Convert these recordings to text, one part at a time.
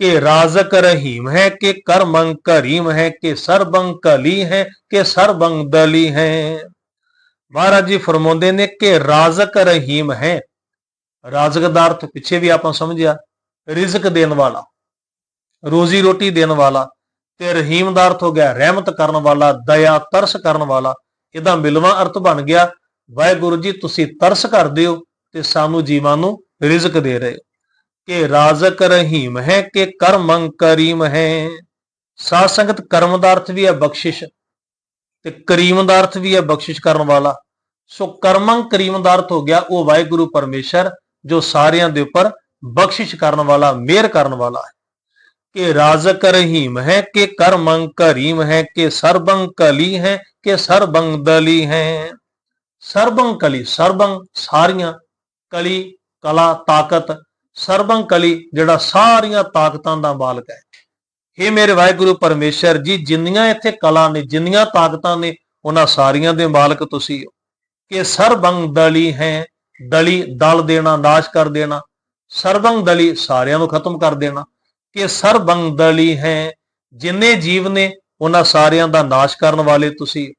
ਕਿ ਰਾਜ਼ਕ ਰਹੀਮ ਹੈ, ਕਿ ਕਰਮੰ ਕਰੀਮ ਹੈ, ਕਿ ਸਰਬੰ ਕਲੀ ਹੈ, ਕਿ ਸਰਬੰ ਦਲੀ ਹੈ। ਮਹਾਰਾਜ ਜੀ ਫਰਮਾਉਂਦੇ ਨੇ ਕਿ ਰਾਜ਼ਕ ਰਹੀਮ ਹੈ। ਰਾਜ਼ਕ ਦਾ ਅਰਥ ਪਿੱਛੇ ਵੀ ਆਪਾਂ ਸਮਝਿਆ, ਰਿਜ਼ਕ ਦੇਣ ਵਾਲਾ, ਰੋਜ਼ੀ ਰੋਟੀ ਦੇਣ ਵਾਲਾ ਤੇ ਰਹੀਮ ਦਾ ਅਰਥ ਹੋ ਗਿਆ ਰਹਿਮਤ ਕਰਨ ਵਾਲਾ, ਦਇਆ, ਤਰਸ ਕਰਨ ਵਾਲਾ। ਇਹਦਾ ਮਿਲਵਾ ਅਰਥ ਬਣ ਗਿਆ, ਵਾਹਿਗੁਰੂ ਜੀ, ਤੁਸੀਂ ਤਰਸ ਕਰਦੇ ਹੋ ਤੇ ਸਾਨੂੰ ਜੀਵਾਂ ਨੂੰ ਰਿਜ਼ਕ ਦੇ ਰਹੇ ਹੋ। ਕਿ ਰਾਜ਼ਕ ਰਹੀਮ ਹੈ ਕਿ ਕਰਮੰ ਕਰੀਮ ਹੈ। ਸਾਧ ਸੰਗਤ ਕਰਮ ਦਾ ਅਰਥ ਵੀ ਹੈ ਬਖਸ਼ਿਸ਼ ਤੇ ਕਰੀਮ ਦਾ ਅਰਥ ਵੀ ਹੈ ਬਖਸ਼ਿਸ਼ ਕਰਨ ਵਾਲਾ। ਸੋ ਕਰਮੰ ਕਰੀਮ ਦਾ ਅਰਥ ਹੋ ਗਿਆ ਉਹ ਵਾਹਿਗੁਰੂ ਪਰਮੇਸ਼ਰ ਜੋ ਸਾਰਿਆਂ ਦੇ ਉੱਪਰ ਬਖਸ਼ਿਸ਼ ਕਰਨ ਵਾਲਾ, ਮਿਹਰ ਕਰਨ ਵਾਲਾ ਹੈ। ਕਿ ਰਾਜ਼ਕ ਰਹੀਮ ਹੈ ਕਿ ਕਰਮੰ ਕਰੀਮ ਹੈ ਕਿ ਸਰਬੰ ਕਲੀ ਹੈ ਕਿ ਸਰਬੰ ਦਲੀ ਹੈ। ਸਰਬੰ ਕਲੀ, ਸਰਬੰ ਸਾਰੀਆਂ ਕਲੀ, ਕਲਾ, ਤਾਕਤ ਸਰਬੰ ਕਲੀ, ਜਿਹੜਾ ਸਾਰੀਆਂ ਤਾਕਤਾਂ ਦਾ ਮਾਲਕ ਹੈ। ਇਹ ਮੇਰੇ ਵਾਹਿਗੁਰੂ ਪਰਮੇਸ਼ਰ ਜੀ, ਜਿੰਨੀਆਂ ਇੱਥੇ ਕਲਾ ਨੇ, ਜਿੰਨੀਆਂ ਤਾਕਤਾਂ ਨੇ, ਉਹਨਾਂ ਸਾਰੀਆਂ ਦੇ ਮਾਲਕ ਤੁਸੀਂ ਹੋ। ਕਿ ਸਰਬੰ ਦਲੀ ਹੈ, ਦਲੀ ਦਲ ਦੇਣਾ, ਨਾਸ਼ ਕਰ ਦੇਣਾ। ਸਰਬੰ ਦਲੀ ਸਾਰਿਆਂ ਨੂੰ ਖਤਮ ਕਰ ਦੇਣਾ। ਕਿ ਸਰਬੰ ਦਲੀ ਹੈ, ਜਿੰਨੇ ਜੀਵ ਨੇ, ਉਹਨਾਂ ਸਾਰਿਆਂ ਦਾ ਨਾਸ਼ ਕਰਨ ਵਾਲੇ ਤੁਸੀਂ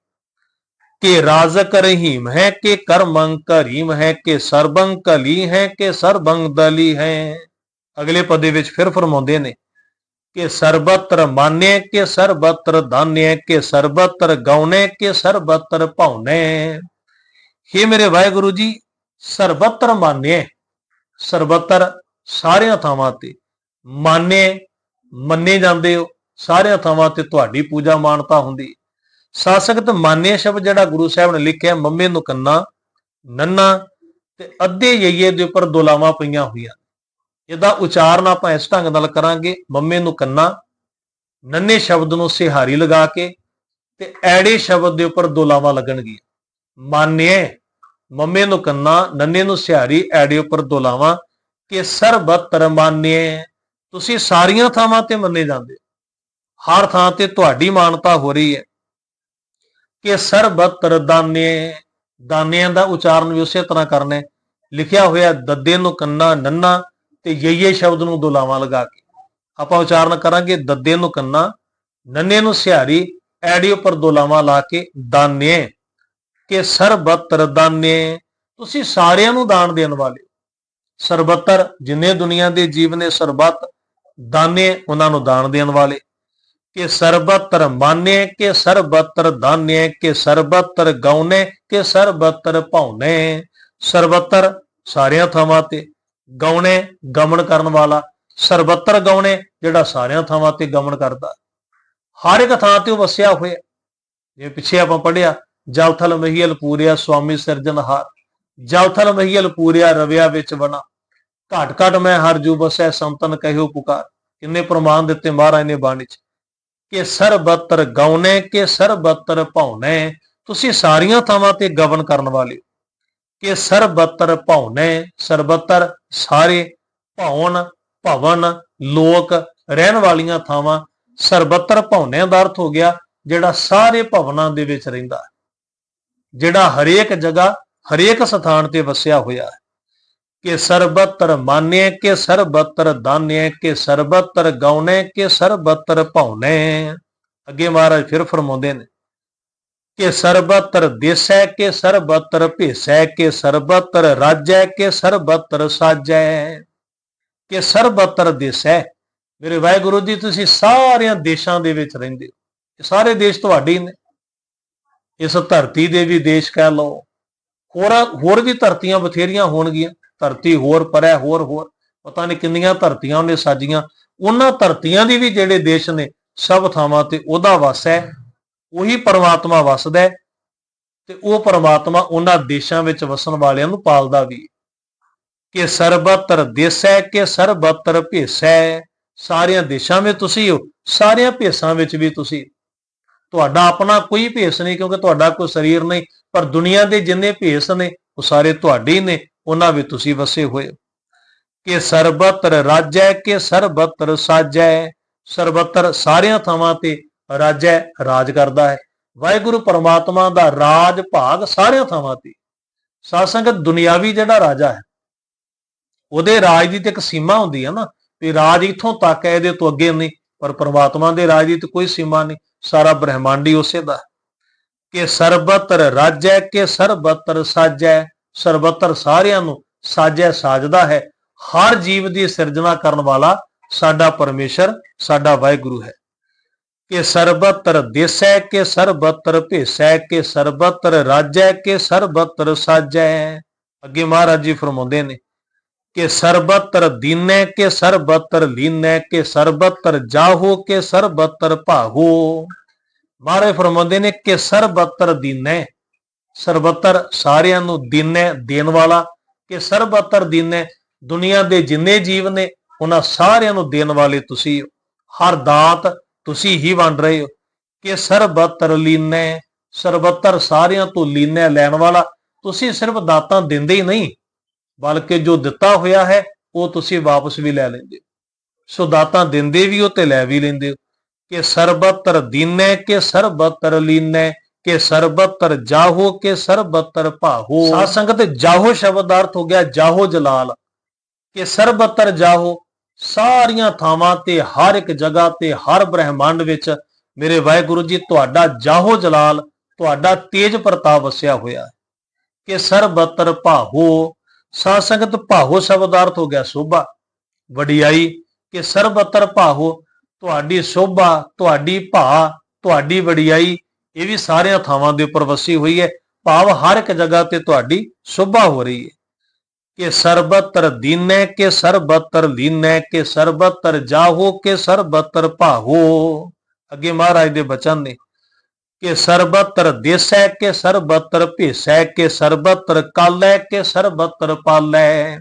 ਕਿ ਰਾਜ਼ਕ ਰਹੀਮ ਹੈ, ਕਿ ਕਰਮੰ ਕਰੀਮ ਹੈ, ਕਿ ਸਰਬੰ ਕਲੀ ਹੈ, ਕਿ ਸਰਬੰਗ ਦਲੀ ਹੈ। ਅਗਲੇ ਪਦੇ ਵਿੱਚ ਫਿਰ ਫਰਮਾਉਂਦੇ ਨੇ ਕਿ ਸਰਬਤਰ ਮਾਨੇ, ਕਿ ਸਰਬਤਰ ਦਾਨੇ ਕਿ ਸਰਬਤਰ ਗਾਉਣੇ ਕਿ ਸਰਬਤਰ ਭਾਉਨੇ। हे ਮੇਰੇ ਵਾਹਿਗੁਰੂ ਜੀ, ਸਰਬਤਰ ਮਾਨੇ, ਸਰਬਤਰ ਸਾਰਿਆਂ ਥਾਵਾਂ ਤੇ ਮਾਨੇ ਮੰਨੇ ਜਾਂਦੇ ਹੋ, ਸਾਰਿਆਂ ਥਾਵਾਂ ਤੇ ਤੁਹਾਡੀ ਪੂਜਾ ਮਾਨਤਾ ਹੁੰਦੀ। ਸਾਸਕਤ ਮਾਨੇ ਸ਼ਬਦ ਜਿਹੜਾ ਗੁਰੂ ਸਾਹਿਬ ਨੇ ਲਿਖਿਆ, ਮੰਮੇ ਨੂੰ ਕੰਨਾ, ਨੰਨਾ ਤੇ ਅੱਧੇ ਯਈਏ ਦੇ ਉੱਪਰ ਦੁਲਾਵਾਂ ਪਈਆਂ ਹੋਈਆਂ। ਇਹਦਾ ਉਚਾਰਨ ਆਪਾਂ ਇਸ ਢੰਗ ਨਾਲ ਕਰਾਂਗੇ, ਮੰਮੇ ਨੂੰ ਕੰਨਾ, ਨੰਨੇ ਸ਼ਬਦ ਨੂੰ ਸਿਹਾਰੀ ਲਗਾ ਕੇ ਤੇ ਐੜੇ ਸ਼ਬਦ ਦੇ ਉੱਪਰ ਦੁਲਾਵਾਂ ਲੱਗਣਗੀਆਂ। ਮਾਨਿਏ ਮੰਮੇ ਨੂੰ ਕੰਨਾ, ਨੰਨੇ ਨੂੰ ਸਿਹਾਰੀ, ਐੜੇ ਉੱਪਰ ਦੁਲਾਵਾਂ ਕਿ ਸਰਬਤਰ ਮਾਨਿਏ ਤੁਸੀਂ ਸਾਰੀਆਂ ਥਾਵਾਂ ਤੇ ਮੰਨੇ ਜਾਂਦੇ ਹੋ। ਹਰ ਥਾਂ ਤੇ ਤੁਹਾਡੀ ਮਾਨਤਾ ਹੋ ਰਹੀ ਹੈ। ਕਿ ਸਰਬਤਰ ਦਾਨੇ, ਦਾਨਿਆਂ ਦਾ ਉਚਾਰਨ ਵੀ ਉਸੇ ਤਰ੍ਹਾਂ ਕਰਨਾ ਹੈ। ਲਿਖਿਆ ਹੋਇਆ ਦੱਦੇ ਨੂੰ ਕੰਨਾ ਨੰਨਾ ਤੇ ਯਈਏ ਸ਼ਬਦ ਨੂੰ ਦੁਲਾਵਾਂ ਲਗਾ ਕੇ। ਆਪਾਂ ਉਚਾਰਨ ਕਰਾਂਗੇ, ਦੱਦੇ ਨੂੰ ਕੰਨਾ, ਨੰਨੇ ਨੂੰ ਸਿਹਾਰੀ, ਐੜੀ ਉੱਪਰ ਦੁਲਾਵਾਂ ਲਾ ਕੇ ਦਾਨੇ। ਕਿ ਸਰਬਤਰ ਦਾਨੇ, ਤੁਸੀਂ ਸਾਰਿਆਂ ਨੂੰ ਦਾਨ ਦੇਣ ਵਾਲੇ ਹੋ। ਸਰਬਤਰ, ਜਿੰਨੇ ਦੁਨੀਆ ਦੇ ਜੀਵ ਨੇ ਸਰਬਤ, ਦਾਨੇ ਉਹਨਾਂ ਨੂੰ ਦਾਨ ਦੇਣ ਵਾਲੇ। ਕਿ ਸਰਬਤਰ ਮਾਨੇ, ਕਿ ਸਰਬਤਰ ਦਾਨੇ, ਕਿ ਸਰਬਤਰ ਗਾਉਨੇ, ਕਿ ਸਰਬਤਰ ਭਾਉਨੇ। ਸਰਬਤਰ ਸਾਰਿਆਂ ਥਾਵਾਂ ਤੇ ਗਾਉਣੇ ਗਮਨ ਕਰਨ ਵਾਲਾ ਸਰਬਤਰ ਗਾਉਣੇ ਜਿਹੜਾ ਸਾਰਿਆਂ ਥਾਵਾਂ ਤੇ ਗਮਨ ਕਰਦਾ। ਹਰ ਇੱਕ ਥਾਂ ਤੇ ਉਹ ਵਸਿਆ ਹੋਇਆ। ਜੇ ਪਿੱਛੇ ਆਪਾਂ ਪੜਿਆ ਜਲਥਲ ਮਹੀਲ ਪੂਰਿਆ ਸੁਆਮੀ ਸਿਰਜਨਹਾਰ ਜਲਥਲ ਮਹੀਲ ਪੂਰਿਆ ਰਵਿਆ ਵਿੱਚ ਬਣਾ ਘਟ ਘਟ ਮੈਂ ਹਰ ਜੂ ਬਸੈ ਸੰਤਨ ਕਹਿਓ ਪੁਕਾਰ। ਕਿੰਨੇ ਪ੍ਰਮਾਣ ਦਿੱਤੇ ਮਹਾਰਾਜ ਨੇ ਬਾਣੀ ਚ। ਕਿ ਸਰਬਤਰ ਗਾਉਨੇ ਕਿ ਸਰਬਤਰ ਭਾਉਨੇ ਤੁਸੀਂ ਸਾਰੀਆਂ ਥਾਵਾਂ ਤੇ ਗਵਨ ਕਰਨ ਵਾਲੇ ਹੋ। ਕਿ ਸਰਬਤਰ ਭਾਉਨੇ ਸਰਬਤਰ ਸਾਰੇ ਭਾਉਨ ਭਵਨ, ਲੋਕ, ਰਹਿਣ ਵਾਲੀਆਂ ਥਾਵਾਂ ਸਰਬਤਰ ਭਾਉਨੇ ਦਾ ਅਰਥ ਹੋ ਗਿਆ, ਜਿਹੜਾ ਸਾਰੇ ਭਵਨਾਂ ਦੇ ਵਿੱਚ ਰਹਿੰਦਾ ਹੈ ਜਿਹੜਾ ਹਰੇਕ ਜਗ੍ਹਾ, ਹਰੇਕ ਸਥਾਨ ਤੇ ਵਸਿਆ ਹੋਇਆ ਹੈ ਕਿ ਸਰਬਤਰ ਮਾਨਿਆ ਕਿ ਸਰਬਤਰ ਦਾਨਿਆ ਕਿ ਸਰਬਤਰ ਗਾਉਨੇ, ਕਿ ਸਰਬਤਰ ਭਾਉਨੇ। ਅੱਗੇ ਮਹਾਰਾਜ ਫਿਰ ਫਰਮਾਉਂਦੇ ਨੇ ਕਿ ਸਰਬਤਰ ਦੇਸੈ, ਕਿ ਸਰਬਤਰ ਭੇਸੈ, ਕਿ ਸਰਬਤਰ ਰਾਜੈ, ਕਿ ਸਰਬਤਰ ਸਾਜੈ। ਕਿ ਸਰਬਤਰ ਦੇਸੈ, ਮੇਰੇ ਵਾਹਿਗੁਰੂ ਜੀ, ਤੁਸੀਂ ਸਾਰਿਆਂ ਦੇਸ਼ਾਂ ਦੇ ਵਿੱਚ ਰਹਿੰਦੇ ਹੋ। ਇਹ ਸਾਰੇ ਦੇਸ਼ ਤੁਹਾਡੇ ਹੀ ਨੇ। ਇਸ ਧਰਤੀ ਦੇ ਵੀ ਦੇਸ਼ ਕਹਿ ਲਓ। ਹੋਰ ਹੋਰ ਵੀ ਧਰਤੀਆਂ ਬਥੇਰੀਆਂ ਹੋਣਗੀਆਂ। ਧਰਤੀ ਹੋਰ ਪਰੈ ਹੋਰ ਹੋਰ, ਪਤਾ ਨਹੀਂ ਕਿੰਨੀਆਂ ਧਰਤੀਆਂ ਉਹਨੇ ਸਾਜੀਆਂ। ਉਹਨਾਂ ਧਰਤੀਆਂ ਦੀ ਵੀ ਜਿਹੜੇ ਦੇਸ਼ ਨੇ, ਸਭ ਥਾਵਾਂ ਤੇ ਉਹਦਾ ਵਸ ਹੈ, ਉਹੀ ਪਰਮਾਤਮਾ ਵਸਦਾ ਹੈ ਤੇ ਉਹ ਪਰਮਾਤਮਾ ਉਹਨਾਂ ਦੇਸ਼ਾਂ ਵਿੱਚ ਵਸਣ ਵਾਲਿਆਂ ਨੂੰ ਪਾਲਦਾ ਵੀ। ਹੈ। ਕਿ ਸਰਬਤਰ ਦੇਸੈ ਕਿ ਸਰਬਤਰ ਭੇਸੈ ਸਾਰਿਆਂ ਦੇਸ਼ਾਂ ਵਿੱਚ ਤੁਸੀਂ ਹੋ, ਸਾਰਿਆਂ ਭੇਸਾਂ ਵਿੱਚ ਵੀ ਤੁਸੀਂ। ਤੁਹਾਡਾ ਆਪਣਾ ਕੋਈ ਭੇਸ ਨਹੀਂ, ਕਿਉਂਕਿ ਤੁਹਾਡਾ ਕੋਈ ਸਰੀਰ ਨਹੀਂ, ਪਰ ਦੁਨੀਆ ਦੇ ਜਿੰਨੇ ਭੇਸ ਨੇ, ਉਹ ਸਾਰੇ ਤੁਹਾਡੇ ਹੀ ਨੇ। ਉਹਨਾਂ ਵਿੱਚ ਤੁਸੀਂ ਵਸੇ ਹੋਏ ਹੋ। ਕਿ ਸਰਬਤਰ ਰਾਜੈ, ਕਿ ਸਰਬਤਰ ਸਾਜੈ। ਸਰਬਤਰ ਸਾਰਿਆਂ ਥਾਵਾਂ ਤੇ ਰਾਜੈ ਰਾਜ ਕਰਦਾ ਹੈ। ਵਾਹਿਗੁਰੂ ਪਰਮਾਤਮਾ ਦਾ ਰਾਜ ਭਾਗ ਸਾਰਿਆਂ ਥਾਵਾਂ ਤੇ। ਸਾਧ ਦੁਨਿਆਵੀ ਜਿਹੜਾ ਰਾਜਾ ਹੈ, ਉਹਦੇ ਰਾਜ ਦੀ ਤੇ ਇੱਕ ਸੀਮਾ ਹੁੰਦੀ ਹੈ ਨਾ, ਵੀ ਰਾਜ ਇਥੋਂ ਤੱਕ ਹੈ, ਇਹਦੇ ਤੋਂ ਅੱਗੇ ਨਹੀਂ। ਪਰ ਪ੍ਰਮਾਤਮਾ ਦੇ ਰਾਜ ਦੀ ਤੇ ਕੋਈ ਸੀਮਾ ਨਹੀਂ, ਸਾਰਾ ਬ੍ਰਹਿਮੰਡ ਹੀ ਉਸੇ ਦਾ ਕਿ ਸਰਬਤਰ ਰਾਜੈ, ਕਿ ਸਰਬਤਰ ਸਾਜੈ। ਸਰਬੱਤਰ ਸਾਰਿਆਂ ਨੂੰ ਸਾਜੈ ਸਾਜਦਾ ਹੈ। ਹਰ ਜੀਵ ਦੀ ਸਿਰਜਣਾ ਕਰਨ ਵਾਲਾ ਸਾਡਾ ਪਰਮੇਸ਼ਰ, ਸਾਡਾ ਵਾਹਿਗੁਰੂ ਹੈ। ਕਿ ਸਰਬਤਰ ਦੇਸੈ, ਕਿ ਸਰਬਤਰ ਭੇਸੈ, ਕਿ ਸਰਬਤਰ ਰਾਜੈ, ਕਿ ਸਰਬਤਰ ਸਾਜੈ। ਅੱਗੇ ਮਹਾਰਾਜ ਜੀ ਫਰਮਾਉਂਦੇ ਨੇ ਕਿ ਸਰਬਤਰ ਦੀਨੈ, ਕਿ ਸਰਬਤਰ ਲੀਨੈ, ਕਿ ਸਰਬਤਰ ਜਾਹੋ, ਕਿ ਸਰਬਤਰ ਭਾਹੋ। ਮਹਾਰਾਜ ਫਰਮਾਉਂਦੇ ਨੇ ਕਿ ਸਰਬਤਰ ਦੀਨੈ ਸਰਬੱਤਰ ਸਾਰਿਆਂ ਨੂੰ ਦੀਨੈ ਦੇਣ ਵਾਲਾ ਕਿ ਸਰਬੱਤਰ ਦੀਨੈ ਦੁਨੀਆ ਦੇ ਜਿੰਨੇ ਜੀਵ ਨੇ, ਉਹਨਾਂ ਸਾਰਿਆਂ ਨੂੰ ਦੇਣ ਵਾਲੇ ਤੁਸੀਂ ਹੋ। ਹਰ ਦਾਤ ਤੁਸੀਂ ਹੀ ਵੰਡ ਰਹੇ ਹੋ। ਕਿ ਸਰਬਤਰ ਲੀਨੈ ਸਰਬਤਰ ਸਾਰਿਆਂ ਤੋਂ ਲੀਨੈ ਲੈਣ ਵਾਲਾ, ਤੁਸੀਂ ਸਿਰਫ ਦਾਤਾਂ ਦਿੰਦੇ ਹੀ ਨਹੀਂ, ਬਲਕਿ ਜੋ ਦਿੱਤਾ ਹੋਇਆ ਹੈ, ਉਹ ਤੁਸੀਂ ਵਾਪਸ ਵੀ ਲੈ ਲੈਂਦੇ ਹੋ। ਸੋ ਦਾਤਾਂ ਦਿੰਦੇ ਵੀ ਹੋ ਤੇ ਲੈ ਵੀ ਲੈਂਦੇ ਹੋ। ਕਿ ਸਰਬੱਤਰ ਦੀਨੈ ਕਿ ਸਰਬਤਰ ਲੀਨੈ ਕਿ ਸਰਬਤਰ ਜਾਹੋ ਕਿ ਸਰਬਤਰ ਭਾਹੋ। ਸਾਧ ਸੰਗਤ ਜਾਹੋ ਸ਼ਬਦ ਦਾ ਅਰਥ ਹੋ ਗਿਆ ਜਾਹੋ ਜਲਾਲ। ਕਿ ਸਰਬਤਰ ਜਾਹੋ ਸਾਰੀਆਂ ਥਾਵਾਂ ਤੇ ਹਰ ਇੱਕ ਜਗ੍ਹਾ ਤੇ ਹਰ ਬ੍ਰਹਿਮੰਡ ਵਿੱਚ ਮੇਰੇ ਵਾਹਿਗੁਰੂ ਜੀ ਤੁਹਾਡਾ ਜਾਹੋ ਜਲਾਲ ਤੁਹਾਡਾ ਤੇਜ ਪ੍ਰਤਾਪ ਵਸਿਆ ਹੋਇਆ ਹੈ। ਕਿ ਸਰਬਤਰ ਭਾਹੋ ਸਾਧ ਸੰਗਤ ਭਾਹੋ ਸ਼ਬਦ ਦਾ ਅਰਥ ਹੋ ਗਿਆ ਸੋਭਾ। ਵਡਿਆਈ ਕਿ ਸਰਬਤਰ ਭਾਹੋ ਤੁਹਾਡੀ ਸੋਭਾ ਤੁਹਾਡੀ ਭਾ ਤੁਹਾਡੀ ਵਡਿਆਈ ਇਹ ਵੀ ਸਾਰਿਆਂ ਥਾਵਾਂ ਦੇ ਉੱਪਰ ਵਸੀ ਹੋਈ ਹੈ। ਭਾਵ ਹਰ ਇੱਕ ਜਗ੍ਹਾ ਤੇ ਤੁਹਾਡੀ ਸੋਭਾ ਹੋ ਰਹੀ ਹੈ। ਕਿ ਸਰਬਤਰ ਦੀਨੈ, ਕਿ ਸਰਬਤਰ ਲੀਨੈ, ਕਿ ਸਰਬਤਰ ਜਾਹੋ, ਕਿ ਸਰਬਤਰ ਭਾਹੋ। ਅੱਗੇ ਮਹਾਰਾਜ ਦੇ ਬਚਨ ਨੇ, ਕਿ ਸਰਬਤਰ ਦੇਸੈ, ਕਿ ਸਰਬਤਰ ਭੇਸੈ, ਕਿ ਸਰਬਤਰ ਕਾਲੈ, ਕਿ ਸਰਬਤਰ ਪਾਲੈ।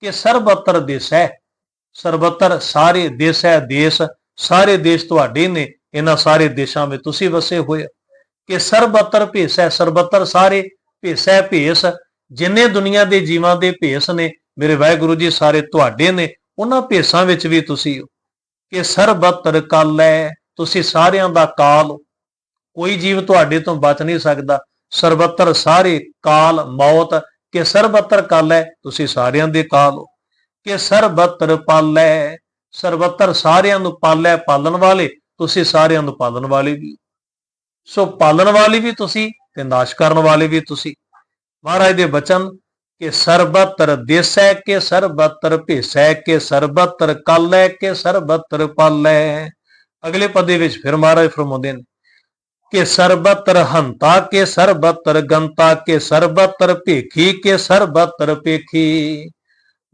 ਕਿ ਸਰਬਤਰ ਦੇਸੈ, ਸਰਬਤਰ ਸਾਰੇ ਦੇਸੈ, ਦੇਸ਼ ਸਾਰੇ ਦੇਸ਼ ਤੁਹਾਡੇ ਨੇ, ਇਹਨਾਂ ਸਾਰੇ ਦੇਸ਼ਾਂ ਵਿੱਚ ਤੁਸੀਂ ਵਸੇ ਹੋਏ ਕਿ ਸਰਬਤਰ ਭੇਸੈ ਸਰਬਤਰ ਸਾਰੇ ਭੇਸੈ ਭੇਸ, ਜਿੰਨੇ ਦੁਨੀਆ ਦੇ ਜੀਵਾਂ ਦੇ ਭੇਸ ਨੇ, ਮੇਰੇ ਵਾਹਿਗੁਰੂ ਜੀ, ਸਾਰੇ ਤੁਹਾਡੇ ਨੇ, ਉਹਨਾਂ ਭੇਸਾਂ ਵਿੱਚ ਵੀ ਤੁਸੀਂ ਹੋ। ਕਿ ਸਰਬਤਰ ਹੈ ਤੁਸੀਂ ਸਾਰਿਆਂ ਦਾ ਕਾਲ ਹੋ। ਕੋਈ ਜੀਵ ਤੁਹਾਡੇ ਤੋਂ ਬਚ ਨਹੀਂ ਸਕਦਾ। ਸਰਬਤਰ ਸਾਰੇ ਕਾਲ ਮੌਤ, ਕਿ ਸਰਬਤਰ ਕਾਲ ਹੈ ਤੁਸੀਂ ਸਾਰਿਆਂ ਦੇ ਕਾਲ ਹੋ। ਕਿ ਸਰਬਤਰ ਪਾਲੈ, ਸਰਬਤਰ ਸਾਰਿਆਂ ਨੂੰ ਪਾਲੈ, ਪਾਲਣ ਵਾਲੇ, ਤੁਸੀਂ ਸਾਰਿਆਂ ਨੂੰ ਪਾਲਣ ਵਾਲੇ ਵੀ ਸੋ ਪਾਲਣ ਵਾਲੇ ਵੀ ਤੁਸੀਂ ਤੇ ਨਾਸ਼ ਕਰਨ ਵਾਲੇ ਵੀ ਤੁਸੀਂ। ਮਹਾਰਾਜ ਦੇ ਬਚਨ, ਕਿ ਸਰਬਤਰ ਦੇਸੈ, ਕਿ ਸਰਬਤਰ ਭੇਸੈ, ਕਿ ਸਰਬਤਰ ਕਾਲੈ, ਕਿ ਸਰਬਤਰ ਪਾਲੈ। ਅਗਲੇ ਪਦੇ ਵਿੱਚ ਫਿਰ ਮਹਾਰਾਜ ਫਰਮਾਉਂਦੇ ਨੇ, ਕਿ ਸਰਬਤਰ ਹੰਤਾ, ਕੇ ਸਰਬਤਰ ਗੰਤਾ, ਕੇ ਸਰਬਤਰ ਭੇਖੀ, ਕੇ ਸਰਬਤਰ ਭੇਖੀ।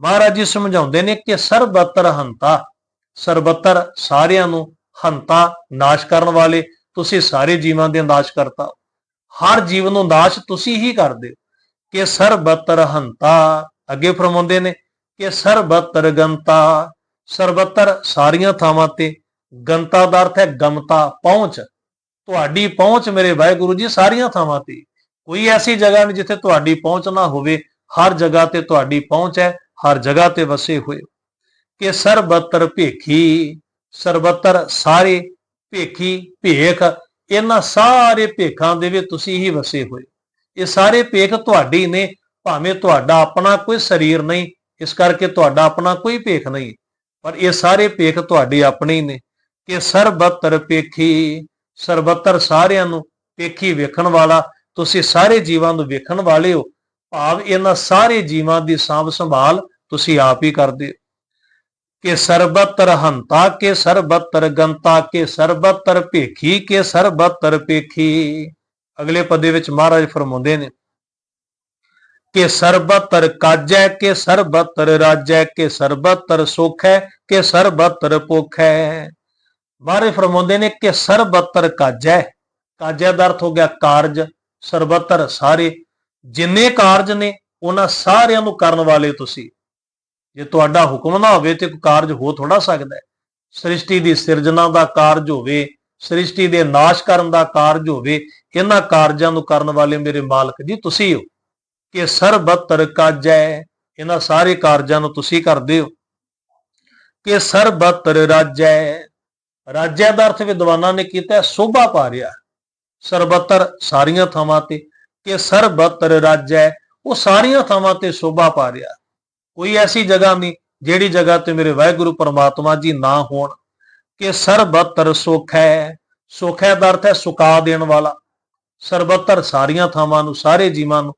ਮਹਾਰਾਜ ਜੀ ਸਮਝਾਉਂਦੇ ਨੇ ਕਿ ਸਰਬਤਰ ਹੰਤਾ, ਸਰਬਤਰ ਸਾਰਿਆਂ ਨੂੰ ਹੰਤਾ ਨਾਸ਼ ਕਰਨ ਵਾਲੇ ਤੁਸੀਂ ਸਾਰੇ ਜੀਵਾਂ ਦੇ ਨਾਸ਼ ਕਰਤਾ। ਹਰ ਜੀਵ ਨੂੰ ਨਾਸ਼ ਤੁਸੀਂ ਹੀ ਕਰਦੇ ਹੋ। ਕਿ ਸਰਬਤਰ ਹੰਤਾ, ਅੱਗੇ ਫਰਮਾਉਂਦੇ ਨੇ, ਕਿ ਸਰਬਤਰ ਗੰਤਾ। ਸਰਬਤਰ ਸਾਰੀਆਂ ਥਾਵਾਂ ਤੇ ਗੰਤਾ ਦਾ ਅਰਥ ਹੈ ਗਮਤਾ, ਪਹੁੰਚ। ਤੁਹਾਡੀ ਪਹੁੰਚ ਮੇਰੇ ਵਾਹਿਗੁਰੂ ਜੀ ਸਾਰੀਆਂ ਥਾਵਾਂ ਤੇ। ਕੋਈ ਐਸੀ ਜਗ੍ਹਾ ਨਹੀਂ ਜਿੱਥੇ ਤੁਹਾਡੀ ਪਹੁੰਚ ਨਾ ਹੋਵੇ। ਹਰ ਜਗ੍ਹਾ ਤੇ ਤੁਹਾਡੀ ਪਹੁੰਚ ਹੈ, ਹਰ ਜਗ੍ਹਾ ਤੇ ਵਸੇ ਹੋਏ ਕਿ ਸਰਬਤਰ ਭੇਖੀ, ਸਰਬਤਰ ਸਾਰੇ ਭੇਖੀ ਭੇਖ, ਇਹਨਾਂ ਸਾਰੇ ਭੇਖਾਂ ਦੇ ਵਿੱਚ ਤੁਸੀਂ ਹੀ ਵਸੇ ਹੋਏ। ਇਹ ਸਾਰੇ ਭੇਖ ਤੁਹਾਡੀ ਨੇ, ਭਾਵੇਂ ਤੁਹਾਡਾ ਆਪਣਾ ਕੋਈ ਸਰੀਰ ਨਹੀਂ, ਇਸ ਕਰਕੇ ਤੁਹਾਡਾ ਆਪਣਾ ਕੋਈ ਭੇਖ ਨਹੀਂ। ਪਰ ਇਹ ਸਾਰੇ ਭੇਖ ਤੁਹਾਡੇ ਆਪਣੇ ਹੀ ਨੇ। ਕਿ ਸਰਬਤਰ ਭੇਖੀ, ਸਰਬਤਰ ਸਾਰਿਆਂ ਨੂੰ ਭੇਖੀ ਵੇਖਣ ਵਾਲਾ, ਤੁਸੀਂ ਸਾਰੇ ਜੀਵਾਂ ਨੂੰ ਵੇਖਣ ਵਾਲੇ ਹੋ। ਭਾਵ ਇਹਨਾਂ ਸਾਰੇ ਜੀਵਾਂ ਦੀ ਸਾਂਭ ਸੰਭਾਲ ਤੁਸੀਂ ਆਪ ਹੀ ਕਰਦੇ ਹੋ। ਕਿ ਸਰਬਤਰ ਹੰਤਾ ਕੇ ਸਰਬਤਰ ਗੰਤਾ ਕੇ ਸਰਬਤਰ ਭੇਖੀ ਕੇ ਸਰਬਤਰ ਭੇਖੀ। ਅਗਲੇ ਪਦੇ ਵਿੱਚ ਮਹਾਰਾਜ ਫਰਮਾਉਂਦੇ ਨੇ ਕਿ ਸਰਬਤਰ ਕਾਜੈ ਕੇ ਸਰਬਤਰ ਰਾਜੈ ਕੇ ਸਰਬਤਰ ਹੈ ਕਿ ਸਰਬਤਰ ਭੁਖੈ ਮਹਾਰਾਜ ਫਰਮਾਉਂਦੇ ਨੇ ਕਿ ਸਰਬਤਰ ਕਾਜੈ ਕਾਜੈ ਦਾ ਅਰਥ ਹੋ ਗਿਆ ਕਾਰਜ, ਸਰਬਤਰ ਸਾਰੇ। ਜਿੰਨੇ ਕਾਰਜ ਨੇ, ਉਹਨਾਂ ਸਾਰਿਆਂ ਨੂੰ ਕਰਨ ਵਾਲੇ ਤੁਸੀਂ। ਜੇ ਤੁਹਾਡਾ ਹੁਕਮ ਨਾ ਹੋਵੇ ਤੇ ਕੋਈ ਕਾਰਜ ਹੋ ਥੋੜਾ ਸਕਦਾ ਹੈ। ਸ੍ਰਿਸ਼ਟੀ ਦੀ ਸਿਰਜਣਾ ਦਾ ਕਾਰਜ ਹੋਵੇ, ਸ੍ਰਿਸ਼ਟੀ ਦੇ ਨਾਸ਼ ਕਰਨ ਦਾ ਕਾਰਜ ਹੋਵੇ, ਇਹਨਾਂ ਕਾਰਜਾਂ ਨੂੰ ਕਰਨ ਵਾਲੇ ਮੇਰੇ ਮਾਲਕ ਜੀ ਤੁਸੀਂ ਹੋ। ਕਿ ਸਰਬਤਰ ਕਾਜੈ ਇਹਨਾਂ ਸਾਰੇ ਕਾਰਜਾਂ ਨੂੰ ਤੁਸੀਂ ਕਰਦੇ ਹੋ। ਕਿ ਸਰਬਤਰ ਰਾਜੈ ਰਾਜਿਆ ਦਾ ਅਰਥ ਵਿਦਵਾਨਾਂ ਨੇ ਕੀਤਾ ਸੋਭਾ ਪਾ ਰਿਹਾ। ਸਰਬਤਰ ਸਾਰੀਆਂ ਥਾਵਾਂ ਤੇ, ਕਿ ਸਰਬਤਰ ਰਾਜੈ, ਉਹ ਸਾਰੀਆਂ ਥਾਵਾਂ ਤੇ ਸੋਭਾ ਪਾ ਰਿਹਾ। ਕੋਈ ਐਸੀ ਜਗ੍ਹਾ ਨਹੀਂ ਜਿਹੜੀ ਜਗ੍ਹਾ ਤੇ ਮੇਰੇ ਵਾਹਿਗੁਰੂ ਪਰਮਾਤਮਾ ਜੀ ਨਾ ਹੋਣ, ਕਿ ਸਰਬਤਰ ਸੁਖ ਹੈ। ਸੁਖ ਹੈ ਦਾ ਅਰਥ ਹੈ ਸੁਕਾ ਦੇਣ ਵਾਲਾ। ਸਰਬਤਰ ਸਾਰੀਆਂ ਥਾਵਾਂ ਨੂੰ, ਸਾਰੇ ਜੀਵਾਂ ਨੂੰ।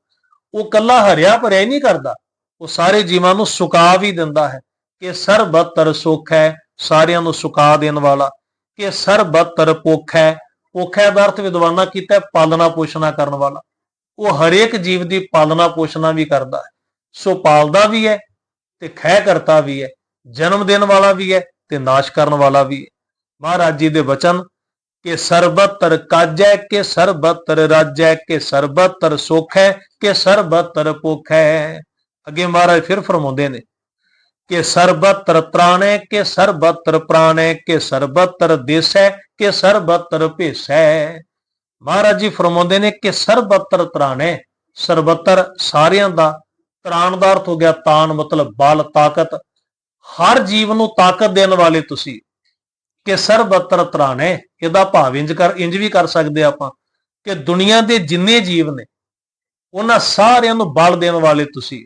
ਉਹ ਕੱਲਾ ਹਰਿਆ ਭਰਿਆ ਹੀ ਨਹੀਂ ਕਰਦਾ। ਉਹ ਸਾਰੇ ਜੀਵਾਂ ਨੂੰ ਸੁਕਾ ਵੀ ਦਿੰਦਾ ਹੈ ਕਿ ਸਰਬਤਰ ਸੁਖ ਹੈ, ਸਾਰਿਆਂ ਨੂੰ ਸੁਕਾ ਦੇਣ ਵਾਲਾ। ਕਿ ਸਰਬਤਰ ਭੁੱਖ ਹੈ। ਭੁੱਖ ਹੈ ਦਾ ਅਰਥ ਵਿਦਵਾਨਾਂ ਕੀਤਾ ਪਾਲਣਾ ਪੋਸ਼ਣਾ ਕਰਨ ਵਾਲਾ। ਉਹ ਹਰੇਕ ਜੀਵ ਦੀ ਪਾਲਣਾ ਪੋਸ਼ਣਾ ਵੀ ਕਰਦਾ ਹੈ। ਸੋ ਪਾਲਦਾ ਵੀ ਹੈ ਤੇ ਖੈ ਕਰਤਾ ਵੀ ਹੈ, ਜਨਮ ਦੇਣ ਵਾਲਾ ਵੀ ਹੈ ਤੇ ਨਾਸ਼ ਕਰਨ ਵਾਲਾ ਵੀ ਹੈ। ਮਹਾਰਾਜ ਜੀ ਦੇ ਵਚਨ, ਕਿ ਸਰਬਤਰ ਕਾਜੈ, ਕਿ ਸਰਬਤਰ ਰਾਜੈ, ਕੇ ਸਰਬਤਰ ਸੁਖ ਹੈ ਕਿ ਸਰਬਤਰ ਭੁੱਖ। ਹੈ ਅੱਗੇ ਮਹਾਰਾਜ ਫਿਰ ਫਰਮਾਉਂਦੇ ਨੇ, ਕਿ ਸਰਬਤਰ ਤ੍ਰਾਣੈ, ਕੇ ਸਰਬਤਰ ਪ੍ਰਾਣੈ, ਕਿ ਸਰਬਤਰ ਦੇਸੈ, ਕੇ ਸਰਬਤਰ ਭੇਸੈ। ਮਹਾਰਾਜ ਜੀ ਫਰਮਾਉਂਦੇ ਨੇ ਕਿ ਸਰਬਤਰ ਤ੍ਰਾਣੈ, ਸਰਬਤਰ ਸਾਰਿਆਂ ਦਾ ਤ੍ਰਾਣ ਦਾ ਅਰਥ ਹੋ ਗਿਆ ਤਾਨ ਮਤਲਬ ਬਲ, ਤਾਕਤ। ਹਰ ਜੀਵ ਨੂੰ ਤਾਕਤ ਦੇਣ ਵਾਲੇ ਤੁਸੀਂ ਕਿ ਸਰਬਤਰ ਤਰਾਣੇ, ਇਹਦਾ ਭਾਵ ਇੰਜ ਕਰ, ਇੰਜ ਵੀ ਕਰ ਸਕਦੇ ਆਪਾਂ ਕਿ ਦੁਨੀਆ ਦੇ ਜਿੰਨੇ ਜੀਵ ਨੇ, ਉਹਨਾਂ ਸਾਰਿਆਂ ਨੂੰ ਬਲ ਦੇਣ ਵਾਲੇ ਤੁਸੀਂ।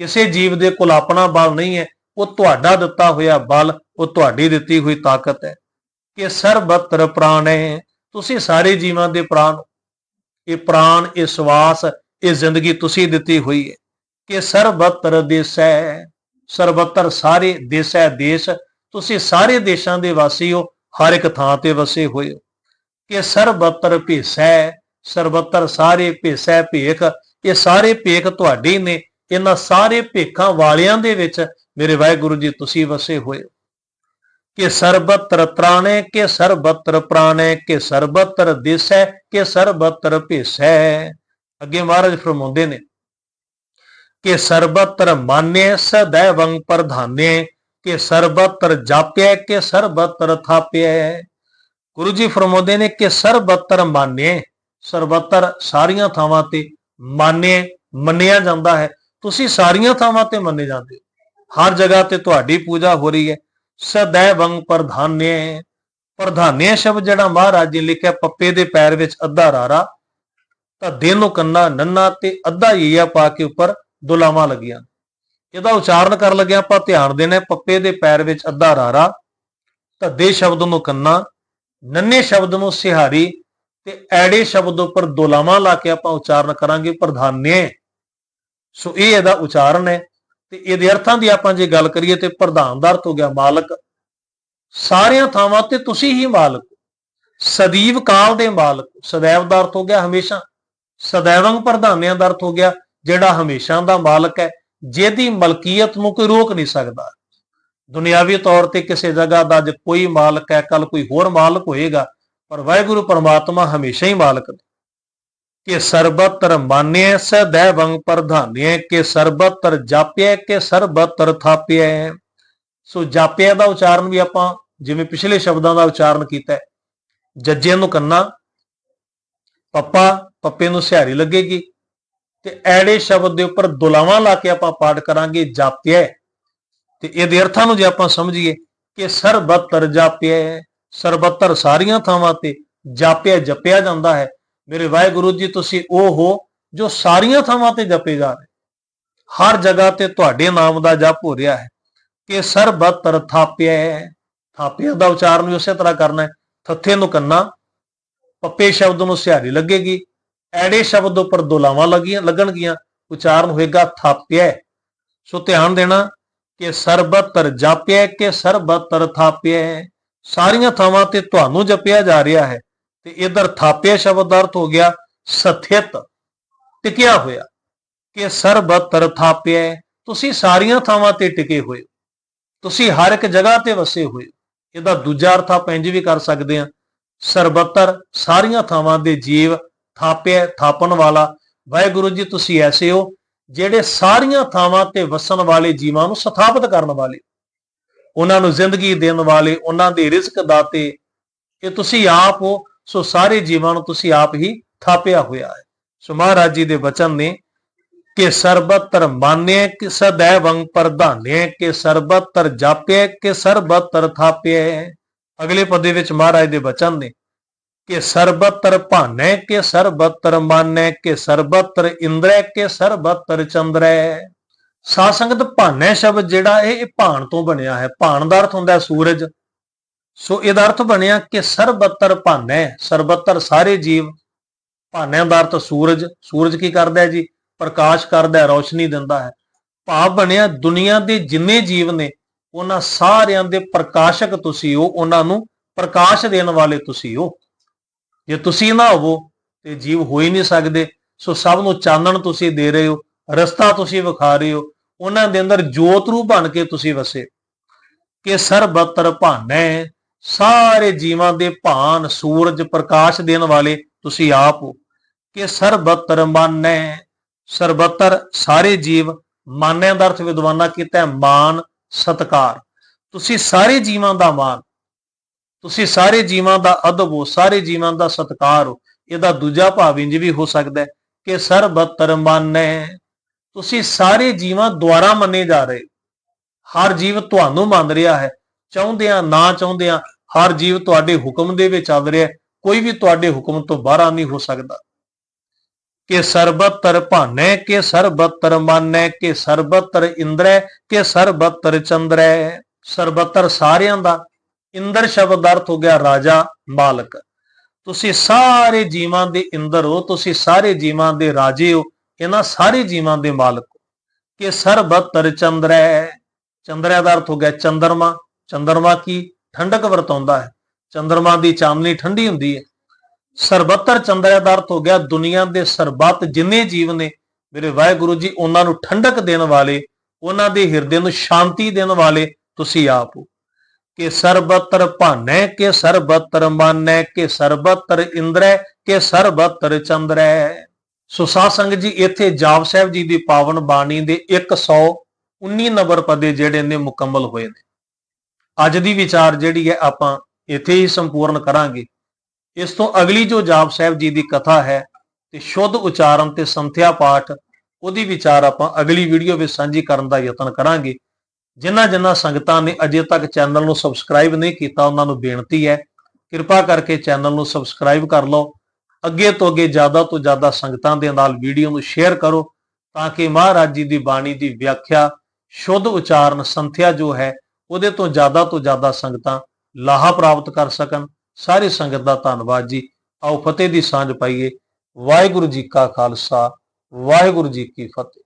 ਕਿਸੇ ਜੀਵ ਦੇ ਕੋਲ ਆਪਣਾ ਬਲ ਨਹੀਂ ਹੈ, ਉਹ ਤੁਹਾਡਾ ਦਿੱਤਾ ਹੋਇਆ ਬਲ, ਉਹ ਤੁਹਾਡੀ ਦਿੱਤੀ ਹੋਈ ਤਾਕਤ ਹੈ। ਕਿ ਸਰਬਤਰ ਪ੍ਰਾਣ ਹੈ ਤੁਸੀਂ ਸਾਰੇ ਜੀਵਾਂ ਦੇ ਪ੍ਰਾਣ ਇਹ ਪ੍ਰਾਣ, ਇਹ ਸਵਾਸ, ਇਹ ਜ਼ਿੰਦਗੀ ਤੁਸੀਂ ਦਿੱਤੀ ਹੋਈ ਹੈ। ਕਿ ਸਰਬਤਰ ਦੇਸੈ, ਸਰਬਤਰ ਸਾਰੇ ਦੇਸੈ ਦੇਸ਼, ਤੁਸੀਂ ਸਾਰੇ ਦੇਸ਼ਾਂ ਦੇ ਵਾਸੀ ਹੋ, ਹਰ ਇੱਕ ਥਾਂ ਤੇ ਵਸੇ ਹੋਏ ਹੋ। ਕਿ ਸਰਬਤਰ ਭੇਸੈ, ਸਰਬਤਰ ਸਾਰੇ ਭੇਸੈ ਭੇਖ, ਇਹ ਸਾਰੇ ਭੇਖ ਤੁਹਾਡੇ ਨੇ, ਇਹਨਾਂ ਸਾਰੇ ਭੇਖਾਂ ਵਾਲਿਆਂ ਦੇ ਵਿੱਚ ਮੇਰੇ ਵਾਹਿਗੁਰੂ ਜੀ ਤੁਸੀਂ ਵਸੇ ਹੋਏ ਹੋ। ਕਿ ਸਰਬਤਰ ਤ੍ਰਾਣੇ, ਕਿ ਸਰਬਤਰ ਪ੍ਰਾਣੇ, ਕਿ ਸਰਬਤਰ ਦੇਸੈ, ਕੇ ਸਰਬਤਰ ਭੇਸੈ। ਅੱਗੇ ਮਹਾਰਾਜ ਫਰਮਾਉਂਦੇ ਨੇ ਕਿ ਸਰਬਤਰ ਮਾਨੇ ਸਦੈਵੰ ਪ੍ਰਧਾਨੇ, ਕਿ ਸਰਬਤਰ ਜਾਪਿਆ ਕਿ ਸਰਬਤਰ ਥਾਪਿਆ ਗੁਰੂ ਜੀ ਫਰਮਾਉਂਦੇ ਨੇ ਕਿ ਸਰਬਤਰ ਮਾਨੇ, ਸਰਬਤਰ ਸਾਰੀਆਂ ਥਾਵਾਂ ਤੇ ਮਾਨੇ ਮੰਨਿਆ ਜਾਂਦਾ ਹੈ। ਤੁਸੀਂ ਸਾਰੀਆਂ ਥਾਵਾਂ ਤੇ ਮੰਨੇ ਜਾਂਦੇ ਹਰ ਜਗ੍ਹਾ ਤੇ ਤੁਹਾਡੀ ਪੂਜਾ ਹੋ ਰਹੀ ਹੈ। ਸਦੈਵੰ ਪ੍ਰਧਾਨੇ। ਪ੍ਰਧਾਨੇ ਸ਼ਬਦ ਜਿਹੜਾ ਮਹਾਰਾਜ ਜੀ ਲਿਖਿਆ, ਪੱਪੇ ਦੇ ਪੈਰ ਵਿੱਚ ਅੱਧਾ ਰਾਰਾ, ਤਾਂ ਦਿਨ ਨੂੰ ਕੰਨਾ ਨੰਨਾ ਤੇ ਅੱਧਾ ਈਆ ਪਾ ਕੇ ਉੱਪਰ ਦੁਲਾਵਾਂ ਲੱਗੀਆਂ। ਇਹਦਾ ਉਚਾਰਨ ਕਰਨ ਲੱਗਿਆ ਆਪਾਂ ਧਿਆਨ ਦੇਣਾ, ਪੱਪੇ ਦੇ ਪੈਰ ਵਿੱਚ ਅੱਧਾ ਰਾਰਾ, ਧੱਦੇ ਸ਼ਬਦ ਨੂੰ ਕੰਨਾ, ਨੰਨੇ ਸ਼ਬਦ ਨੂੰ ਸਿਹਾਰੀ ਤੇ ਐੜੇ ਸ਼ਬਦ ਉੱਪਰ ਦੁਲਾਵਾਂ ਲਾ ਕੇ ਆਪਾਂ ਉਚਾਰਨ ਕਰਾਂਗੇ ਪ੍ਰਧਾਨੇ। ਸੋ ਇਹ ਇਹਦਾ ਉਚਾਰਨ ਹੈ ਤੇ ਇਹਦੇ ਅਰਥਾਂ ਦੀ ਆਪਾਂ ਜੇ ਗੱਲ ਕਰੀਏ ਤੇ ਪ੍ਰਧਾਨ ਦਾ ਅਰਥ ਹੋ ਗਿਆ ਮਾਲਕ। ਸਾਰਿਆਂ ਥਾਵਾਂ ਤੇ ਤੁਸੀਂ ਹੀ ਮਾਲਕ। ਸਦੀਵ ਕਾਲ ਦੇ ਮਾਲਕ। ਸਦੈਵ ਦਾ ਅਰਥ ਹੋ ਗਿਆ ਹਮੇਸ਼ਾ। ਸਦੈਵੰਗ ਪ੍ਰਧਾਨਿਆਂ ਦਾ ਅਰਥ ਹੋ ਗਿਆ। ਜਿਹੜਾ ਹਮੇਸ਼ਾ ਦਾ ਮਾਲਕ ਹੈ, ਜਿਹਦੀ ਮਲਕੀਅਤ ਨੂੰ ਕੋਈ ਰੋਕ ਨਹੀਂ ਸਕਦਾ। ਦੁਨਿਆਵੀ ਤੌਰ ਤੇ ਕਿਸੇ ਜਗ੍ਹਾ ਦਾ ਅੱਜ ਕੋਈ ਮਾਲਕ ਹੈ ਕੱਲ ਕੋਈ ਹੋਰ ਮਾਲਕ ਹੋਏਗਾ, ਪਰ ਵਾਹਿਗੁਰੂ ਪਰਮਾਤਮਾ ਹਮੇਸ਼ਾ ਹੀ ਮਾਲਕ ਨੇ। ਕਿ ਸਰਬਤਰ ਮਾਨਿਆ ਸदैवੰ ਪ੍ਰਧਾਨਿਐ, ਕਿ ਸਰਬਤਰ ਜਾਪਿਆ ਕਿ ਸਰਬਤਰ ਥਾਪਿਆ ਸੋ ਜਾਪਿਆ ਦਾ ਉਚਾਰਨ ਵੀ ਆਪਾਂ ਜਿਵੇਂ ਪਿਛਲੇ ਸ਼ਬਦਾਂ ਦਾ ਉਚਾਰਨ ਕੀਤਾ ਹੈ। ਜੱਜੇ ਨੂੰ ਕੰਨਾ, ਪੱਪਾ, ਪੱਪੇ ਨੂੰ ਸਿਹਾਰੀ ਲੱਗੇਗੀ। ਤੇ ਐੜੇ ਸ਼ਬਦ ਦੇ ਉੱਪਰ ਦੁਲਾਵਾਂ ਲਾ ਕੇ ਆਪਾਂ ਪਾਠ ਕਰਾਂਗੇ, ਜਾਪਿਆ ਤੇ ਇਹਦੇ ਅਰਥਾਂ ਨੂੰ ਜੇ ਆਪਾਂ ਸਮਝੀਏ ਕਿ ਸਰਬੱਤਰ ਜਾਪਿਆ ਸਰਬੱਤਰ ਸਾਰੀਆਂ ਥਾਵਾਂ ਤੇ ਜਾਪਿਆ, ਜਪਿਆ ਜਾਂਦਾ ਹੈ। ਮੇਰੇ ਵਾਹਿਗੁਰੂ ਜੀ, ਤੁਸੀਂ ਉਹ ਹੋ ਜੋ ਸਾਰੀਆਂ ਥਾਵਾਂ ਤੇ ਜਪੇ ਜਾ ਰਹੇ ਹਰ ਜਗ੍ਹਾ ਤੇ ਤੁਹਾਡੇ ਨਾਮ ਦਾ ਜਪ ਹੋ ਰਿਹਾ ਹੈ ਕਿ ਸਰਬੱਤਰ ਥਾਪਿਆ ਥਾਪਿਆ ਦਾ ਉਚਾਰਨ ਵੀ ਉਸੇ ਤਰ੍ਹਾਂ ਕਰਨਾ ਹੈ। ਥੱਥੇ ਨੂੰ ਕੰਨਾ, ਪੱਪੇ ਸ਼ਬਦ ਨੂੰ ਸਿਹਾਰੀ ਲੱਗੇਗੀ। ਐੜੇ ਸ਼ਬਦ ਉੱਪਰ ਦੁਲਾਵਾਂ ਲੱਗੀਆਂ, ਲੱਗਣਗੀਆਂ, ਉਚਾਰਨ ਹੋਏਗਾ ਥਾਪਿਆ। ਸੋ ਧਿਆਨ ਦੇਣਾ ਕਿ ਸਰਬਤਰ ਜਾਪਿਆ, ਕਿ ਸਰਬਤਰ ਥਾਪਿਆ। ਸਾਰੀਆਂ ਥਾਵਾਂ ਤੇ ਤੁਹਾਨੂੰ ਜਪਿਆ ਜਾ ਰਿਹਾ ਹੈ। ਤੇ ਇਧਰ ਥਾਪਿਆ ਸ਼ਬਦ ਦਾ ਅਰਥ ਹੋ ਗਿਆ ਸਥਿਤ, ਟਿਕਿਆ ਹੋਇਆ, ਕਿ ਸਰਬਤਰ ਥਾਪਿਆ। ਤੁਸੀਂ ਸਾਰੀਆਂ ਥਾਵਾਂ ਤੇ ਟਿਕੇ ਹੋਏ ਹੋ। ਤੁਸੀਂ ਹਰ ਇੱਕ ਜਗ੍ਹਾ ਤੇ ਵਸੇ ਹੋਏ ਇਹਦਾ ਦੂਜਾ ਅਰਥ ਆਪਾਂ ਇੰਜ ਵੀ ਕਰ ਸਕਦੇ ਹਾਂ। ਸਰਬਤਰ ਸਾਰੀਆਂ ਥਾਵਾਂ ਦੇ ਜੀਵ ਥਾਪਿਆ ਥਾਪਣ ਵਾਲਾ। ਵਾਹਿਗੁਰੂ ਜੀ, ਤੁਸੀਂ ਐਸੇ ਹੋ ਜਿਹੜੇ ਸਾਰੀਆਂ ਥਾਵਾਂ ਤੇ ਵਸਣ ਵਾਲੇ ਜੀਵਾਂ ਨੂੰ ਸਥਾਪਿਤ ਕਰਨ ਵਾਲੇ। ਉਹਨਾਂ ਨੂੰ ਜ਼ਿੰਦਗੀ ਦੇਣ ਵਾਲੇ, ਉਹਨਾਂ ਦੇ ਰਿਜ਼ਕ ਦਾਤੇ ਇਹ ਤੁਸੀਂ ਆਪ ਹੋ, ਸੋ ਸਾਰੇ ਜੀਵਾਂ ਨੂੰ ਤੁਸੀਂ ਆਪ ਹੀ ਥਾਪਿਆ ਹੋਇਆ ਹੈ। ਸੋ ਮਹਾਰਾਜ ਜੀ ਦੇ ਵਚਨ ਨੇ, ਕਿ ਸਰਬਤਰ ਮਾਨਿਆ, ਕਿ ਸदैवੰ ਪ੍ਰਧਾਨਿਆ, ਕਿ ਸਰਬਤਰ ਜਾਪਿਆ, ਕਿ ਸਰਬਤਰ ਥਾਪਿਆ ਅਗਲੇ ਪਦੇ ਵਿੱਚ ਮਹਾਰਾਜ ਦੇ ਵਚਨ ਨੇ ਕਿ ਸਰਬਤਰ ਭਾਨੈ, ਕਿ ਸਰਬਤਰ ਮਾਨੈ, ਕਿ ਸਰਬਤਰ ਇੰਦਰੈ, ਕਿ ਸਰਬਤਰ ਚੰਦਰੈ। ਸਾਧ ਸੰਗਤ ਭਾਨੈ ਸ਼ਬਦ ਜਿਹੜਾ, ਇਹ ਇਹ ਭਾਣ ਤੋਂ ਬਣਿਆ ਹੈ। ਭਾਣ ਦਾ ਅਰਥ ਹੁੰਦਾ ਸੂਰਜ। ਸੋ ਇਹਦਾ ਅਰਥ ਬਣਿਆ ਕਿ ਸਰਬੱਤਰ ਭਾਨੈ, ਸਰਬੱਤਰ ਸਾਰੇ ਜੀਵ, ਭਾਨਿਆਂ ਦਾ ਅਰਥ ਸੂਰਜ। ਸੂਰਜ ਕੀ ਕਰਦਾ ਹੈ ਜੀ? ਪ੍ਰਕਾਸ਼ ਕਰਦਾ ਹੈ, ਰੌਸ਼ਨੀ ਦਿੰਦਾ ਹੈ। ਭਾਵ ਬਣਿਆ ਦੁਨੀਆ ਦੇ ਜਿੰਨੇ ਜੀਵ ਨੇ, ਉਹਨਾਂ ਸਾਰਿਆਂ ਦੇ ਪ੍ਰਕਾਸ਼ਕ ਤੁਸੀਂ ਹੋ, ਉਹਨਾਂ ਨੂੰ ਪ੍ਰਕਾਸ਼ ਦੇਣ ਵਾਲੇ ਤੁਸੀਂ ਹੋ। ਜੇ ਤੁਸੀਂ ਨਾ ਹੋਵੋ ਤੇ ਜੀਵ ਹੋ ਹੀ ਨਹੀਂ ਸਕਦੇ, ਸੋ ਸਭ ਨੂੰ ਚਾਨਣ ਤੁਸੀਂ ਦੇ ਰਹੇ ਹੋ, ਰਸਤਾ ਤੁਸੀਂ ਵਿਖਾ ਰਹੇ ਹੋ, ਉਹਨਾਂ ਦੇ ਅੰਦਰ ਜੋਤ ਰੂਪ ਬਣ ਕੇ ਤੁਸੀਂ ਵਸੇ। ਕਿ ਸਰਬੱਤਰ ਭਾਨੈ, ਸਾਰੇ ਜੀਵਾਂ ਦੇ ਭਾਨ ਸੂਰਜ ਪ੍ਰਕਾਸ਼ ਦੇਣ ਵਾਲੇ ਤੁਸੀਂ ਆਪ ਹੋ। ਕਿ ਸਰਬੱਤਰ ਮਾਨੈ, ਸਰਬੱਤਰ ਸਾਰੇ ਜੀਵ, ਮਾਨਿਆਂ ਦਾ ਅਰਥ ਵਿਦਵਾਨਾਂ ਕੀਤਾ ਮਾਨ, ਸਤਕਾਰ। ਤੁਸੀਂ ਸਾਰੇ ਜੀਵਾਂ ਦਾ ਮਾਨ। ਤੁਸੀਂ ਸਾਰੇ ਜੀਵਾਂ ਦਾ ਅਦਬ ਹੋ, ਸਾਰੇ ਜੀਵਾਂ ਦਾ ਸਤਕਾਰ ਹੋ। ਇਹਦਾ ਦੂਜਾ ਭਾਵ ਇੰਜ ਵੀ ਹੋ ਸਕਦਾ ਹੈ ਕਿ ਸਰਬੱਤਰ ਮਾਨੈ ਤੁਸੀਂ ਸਾਰੇ ਜੀਵਾਂ ਦੁਆਰਾ ਮੰਨੇ ਜਾ ਰਹੇ ਹਰ ਜੀਵ ਤੁਹਾਨੂੰ ਮੰਨ ਰਿਹਾ ਹੈ। ਚਾਹੁੰਦਿਆਂ, ਨਾ ਚਾਹੁੰਦਿਆਂ ਹਰ ਜੀਵ ਤੁਹਾਡੇ ਹੁਕਮ ਦੇ ਵਿੱਚ ਚੱਲ ਰਿਹਾ ਕੋਈ ਵੀ ਤੁਹਾਡੇ ਹੁਕਮ ਤੋਂ ਬਾਹਰ ਨਹੀਂ ਹੋ ਸਕਦਾ। ਕਿ ਸਰਬੱਤਰ ਭਾਨੈ, ਕਿ ਸਰਬੱਤਰ ਮਾਨੈ, ਕਿ ਸਰਬੱਤਰ ਇੰਦਰੈ, ਕਿ ਸਰਬੱਤਰ ਚੰਦਰੈ। ਸਰਬੱਤਰ ਸਾਰਿਆਂ ਦਾ ਇੰਦਰ ਸ਼ਬਦ ਦਾ ਅਰਥ ਹੋ ਗਿਆ ਰਾਜਾ, ਮਾਲਕ। ਤੁਸੀਂ ਸਾਰੇ ਜੀਵਾਂ ਦੇ ਇੰਦਰ ਹੋ, ਤੁਸੀਂ ਸਾਰੇ ਜੀਵਾਂ ਦੇ ਰਾਜੇ ਹੋ, ਇਹਨਾਂ ਸਾਰੇ ਜੀਵਾਂ ਦੇ ਮਾਲਕ ਹੋ। ਕਿ ਸਰਬੱਤਰ ਚੰਦਰੈ ਚੰਦਰੈ ਦਾ ਅਰਥ ਹੋ ਗਿਆ ਚੰਦਰਮਾ। ਚੰਦਰਮਾ ਕੀ? ਠੰਡਕ ਵਰਤਾਉਂਦਾ ਹੈ। ਚੰਦਰਮਾ ਦੀ ਚਾਨਣੀ ਠੰਡੀ ਹੁੰਦੀ ਹੈ। ਸਰਬੱਤਰ ਚੰਦਰੈ ਦਾ ਅਰਥ ਹੋ ਗਿਆ ਦੁਨੀਆ ਦੇ ਸਰਬੱਤ ਜਿੰਨੇ ਜੀਵ ਨੇ, ਮੇਰੇ ਵਾਹਿਗੁਰੂ ਜੀ, ਉਹਨਾਂ ਨੂੰ ਠੰਡਕ ਦੇਣ ਵਾਲੇ, ਉਹਨਾਂ ਦੇ ਹਿਰਦੇ ਨੂੰ ਸ਼ਾਂਤੀ ਦੇਣ ਵਾਲੇ ਤੁਸੀਂ ਆਪ ਹੋ। ਕਿ ਸਰਬੱਤਰ ਭਾਨੈ, ਕਿ ਸਰਬੱਤਰ ਮਾਨੈ, ਕਿ ਸਰਬੱਤਰ ਇੰਦਰੈ, ਕਿ ਸਰਬੱਤਰ ਚੰਦਰੈ। ਸੋ ਸਾਧ ਸੰਗਤ ਜੀ, ਇੱਥੇ ਜਾਪ ਸਾਹਿਬ ਜੀ ਦੀ ਪਾਵਨ ਬਾਣੀ ਦੇ 119 ਨੰਬਰ ਪਦੇ ਜਿਹੜੇ ਨੇ ਮੁਕੰਮਲ ਹੋਏ ਨੇ। ਅੱਜ ਦੀ ਵਿਚਾਰ ਜਿਹੜੀ ਹੈ, ਆਪਾਂ ਇੱਥੇ ਹੀ ਸੰਪੂਰਨ ਕਰਾਂਗੇ। ਇਸ ਤੋਂ ਅਗਲੀ ਜੋ ਜਾਪ ਸਾਹਿਬ ਜੀ ਦੀ ਕਥਾ ਹੈ, ਤੇ ਸ਼ੁੱਧ ਉਚਾਰਨ ਤੇ ਸੰਥਿਆ ਪਾਠ, ਉਹਦੀ ਵਿਚਾਰ ਆਪਾਂ ਅਗਲੀ ਵੀਡੀਓ ਵਿੱਚ ਸਾਂਝੀ ਕਰਨ ਦਾ ਯਤਨ ਕਰਾਂਗੇ। ਜਿਨ੍ਹਾਂ ਜਿਨ੍ਹਾਂ ਸੰਗਤਾਂ ਨੇ ਅਜੇ ਤੱਕ ਚੈਨਲ ਨੂੰ ਸਬਸਕ੍ਰਾਈਬ ਨਹੀਂ ਕੀਤਾ, ਉਹਨਾਂ ਨੂੰ ਬੇਨਤੀ ਹੈ, ਕਿਰਪਾ ਕਰਕੇ ਚੈਨਲ ਨੂੰ ਸਬਸਕ੍ਰਾਈਬ ਕਰ ਲਓ। ਅੱਗੇ ਤੋਂ ਅੱਗੇ ਜ਼ਿਆਦਾ ਤੋਂ ਜ਼ਿਆਦਾ ਸੰਗਤਾਂ ਦੇ ਨਾਲ ਵੀਡੀਓ ਨੂੰ ਸ਼ੇਅਰ ਕਰੋ, ਤਾਂ ਕਿ ਮਹਾਰਾਜ ਜੀ ਦੀ ਬਾਣੀ ਦੀ ਵਿਆਖਿਆ, ਸ਼ੁੱਧ ਉਚਾਰਨ, ਸੰਥਿਆ ਜੋ ਹੈ, ਉਹਦੇ ਤੋਂ ਜ਼ਿਆਦਾ ਤੋਂ ਜ਼ਿਆਦਾ ਸੰਗਤਾਂ ਲਾਹਾ ਪ੍ਰਾਪਤ ਕਰ ਸਕਣ। ਸਾਰੀ ਸੰਗਤ ਦਾ ਧੰਨਵਾਦ ਜੀ। ਆਓ ਫਤਿਹ ਦੀ ਸਾਂਝ ਪਾਈਏ। ਵਾਹਿਗੁਰੂ ਜੀ ਕਾ ਖਾਲਸਾ, ਵਾਹਿਗੁਰੂ ਜੀ ਕੀ ਫਤਿਹ।